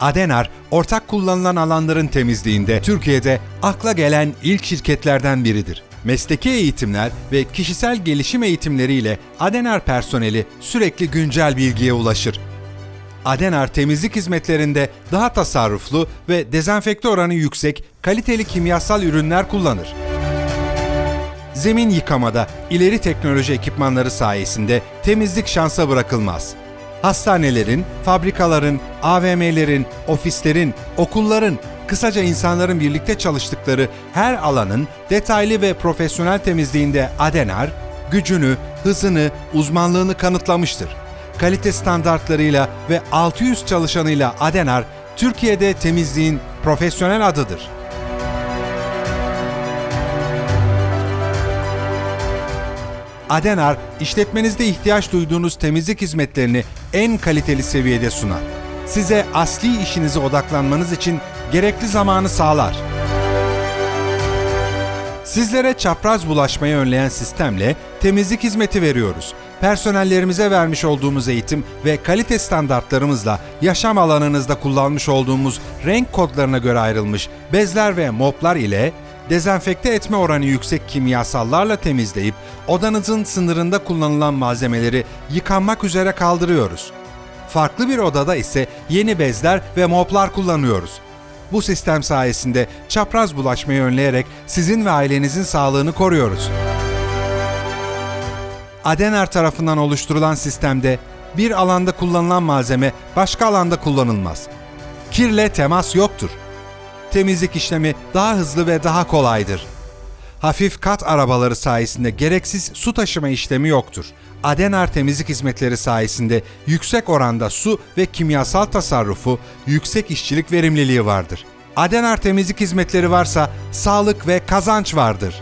Adenar, ortak kullanılan alanların temizliğinde Türkiye'de akla gelen ilk şirketlerden biridir. Mesleki eğitimler ve kişisel gelişim eğitimleriyle Adenar personeli sürekli güncel bilgiye ulaşır. Adenar temizlik hizmetlerinde daha tasarruflu ve dezenfekte oranı yüksek, kaliteli kimyasal ürünler kullanır. Zemin yıkamada ileri teknoloji ekipmanları sayesinde temizlik şansa bırakılmaz. Hastanelerin, fabrikaların, AVM'lerin, ofislerin, okulların, kısaca insanların birlikte çalıştıkları her alanın detaylı ve profesyonel temizliğinde Adenar, gücünü, hızını, uzmanlığını kanıtlamıştır. Kalite standartlarıyla ve 600 çalışanıyla Adenar, Türkiye'de temizliğin profesyonel adıdır. Adenar, işletmenizde ihtiyaç duyduğunuz temizlik hizmetlerini en kaliteli seviyede sunar. Size asli işinize odaklanmanız için gerekli zamanı sağlar. Sizlere çapraz bulaşmayı önleyen sistemle temizlik hizmeti veriyoruz. Personellerimize vermiş olduğumuz eğitim ve kalite standartlarımızla yaşam alanınızda kullanmış olduğumuz renk kodlarına göre ayrılmış bezler ve moplar ile dezenfekte etme oranı yüksek kimyasallarla temizleyip odanızın sınırında kullanılan malzemeleri yıkanmak üzere kaldırıyoruz. Farklı bir odada ise yeni bezler ve moplar kullanıyoruz. Bu sistem sayesinde çapraz bulaşmayı önleyerek sizin ve ailenizin sağlığını koruyoruz. Adenar tarafından oluşturulan sistemde bir alanda kullanılan malzeme başka alanda kullanılmaz. Kirle temas yoktur. Temizlik işlemi daha hızlı ve daha kolaydır. Hafif kat arabaları sayesinde gereksiz su taşıma işlemi yoktur. Adenar temizlik hizmetleri sayesinde yüksek oranda su ve kimyasal tasarrufu, yüksek işçilik verimliliği vardır. Adenar temizlik hizmetleri varsa sağlık ve kazanç vardır.